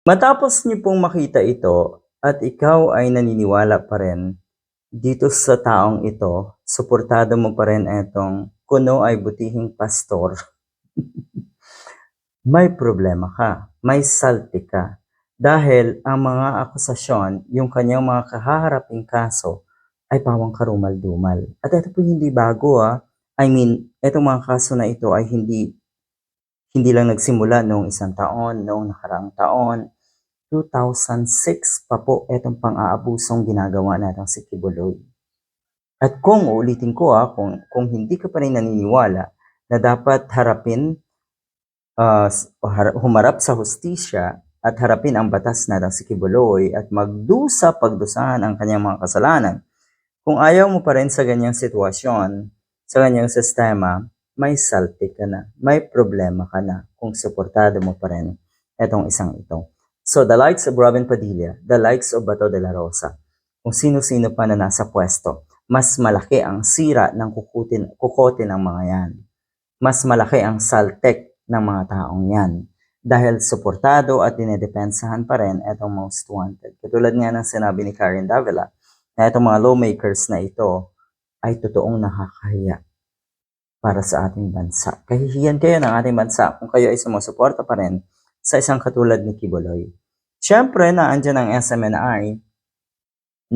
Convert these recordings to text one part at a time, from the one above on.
Matapos niyo pong makita ito at ikaw ay naniniwala pa rin dito sa taong ito, suportado mo pa rin itong kuno ay butihing pastor, may problema ka, may salty ka. Dahil ang mga akusasyon, yung kanyang mga kahaharaping kaso, ay pawang karumal-dumal. At ito po hindi bago ah. I mean, itong mga kaso na ito ay hindi hindi lang nagsimula noong isang taon, noong nakaraang taon. 2006 pa po itong pang-aabusong ginagawa natin si Kibuloy. At kung uulitin ko ah, kung, kung hindi ka pa rin naniniwala na dapat harapin, har- humarap sa hustisya at harapin ang batas natin si Kibuloy at magdusa pagdusahan ang kanyang mga kasalanan, kung ayaw mo pa rin sa ganyang sitwasyon, sa ganyang sistema, may salty ka na, may problema ka na kung suportado mo pa rin itong isang ito. So, the likes of Robin Padilla, the likes of Bato de la Rosa, kung sino-sino pa na nasa pwesto, mas malaki ang sira ng kukutin, kukote ng mga yan. Mas malaki ang saltek ng mga taong yan. Dahil suportado at dinedepensahan pa rin itong most wanted. Katulad nga ng sinabi ni Karen Davila, na itong mga lawmakers na ito ay totoong nakakahiya para sa ating bansa. Kahihiyan kayo ng ating bansa kung kayo ay sumusuporta pa rin sa isang katulad ni Kibuloy. Siyempre, naandyan ang SMNI.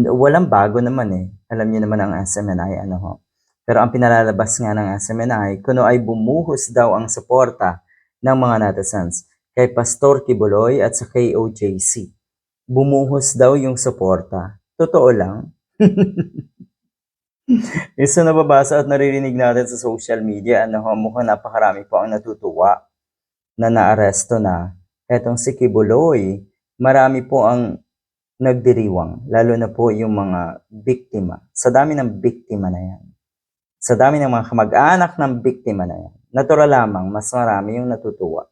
Walang bago naman eh. Alam niyo naman ang SMNI, ano ho. Pero ang pinalalabas nga ng SMNI, kuno ay bumuhos daw ang suporta ng mga netizens kay Pastor Kibuloy at sa KOJC. Bumuhos daw yung suporta. Totoo lang. Isa nababasa at naririnig natin sa social media, ano ho, mukhang napakarami po ang natutuwa na naaresto na. Etong si Kibuloy, marami po ang nagdiriwang, lalo na po yung mga biktima. Sa dami ng biktima na yan. Sa dami ng mga kamag-anak ng biktima na yan. Natural lamang, mas marami yung natutuwa.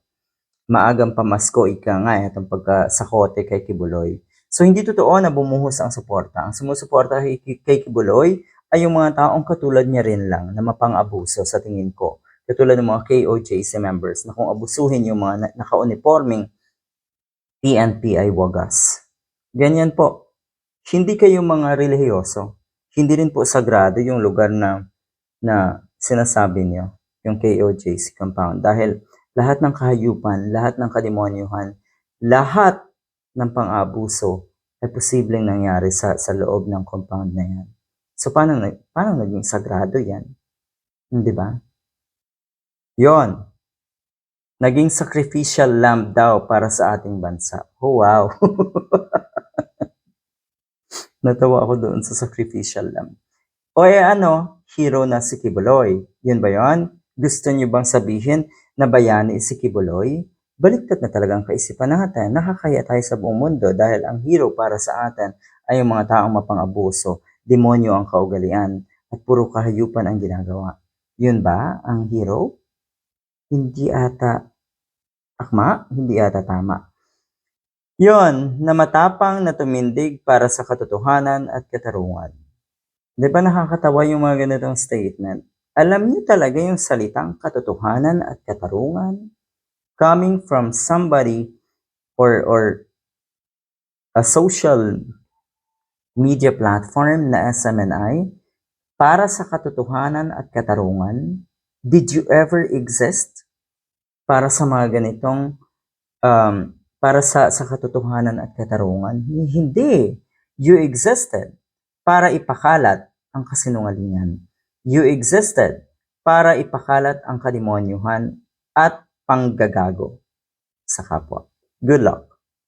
Maagang pamasko ika nga itong pagkasakote kay Kibuloy. So hindi totoo na bumuhos ang suporta. Ang sumusuporta kay, kay Kibuloy ay yung mga taong katulad niya rin lang na mapang-abuso sa tingin ko. Katulad ng mga KOJC members na kung abusuhin yung mga na- naka-uniforming PNP ay wagas. Ganyan po. Hindi kayo mga relihiyoso. Hindi rin po sagrado yung lugar na na sinasabi niyo, yung KOJC compound. Dahil lahat ng kahayupan, lahat ng kademonyuhan, lahat ng pang-abuso ay posibleng nangyari sa, sa loob ng compound na yan. So, paano, paano naging sagrado yan? Hindi ba? Yon. Naging sacrificial lamb daw para sa ating bansa. Oh, wow. Natawa ako doon sa sacrificial lamb. O eh ano, hero na si Kibuloy. Yun ba yon? Gusto niyo bang sabihin na bayani si Kibuloy? Baliktad na talagang kaisipan natin. Nakakaya tayo sa buong mundo dahil ang hero para sa atin ay yung mga taong mapang-abuso, demonyo ang kaugalian, at puro kahayupan ang ginagawa. Yun ba ang hero? Hindi ata akma, hindi ata tama. Yon, na matapang na tumindig para sa katotohanan at katarungan. Di ba nakakatawa yung mga ganitong statement? Alam niyo talaga yung salitang katotohanan at katarungan coming from somebody or or a social media platform na SMNI para sa katotohanan at katarungan. Did you ever exist para sa mga ganitong um, para sa sa katotohanan at katarungan? Hindi. You existed para ipakalat ang kasinungalingan. You existed para ipakalat ang kademonyuhan at panggagago sa kapwa. Good luck.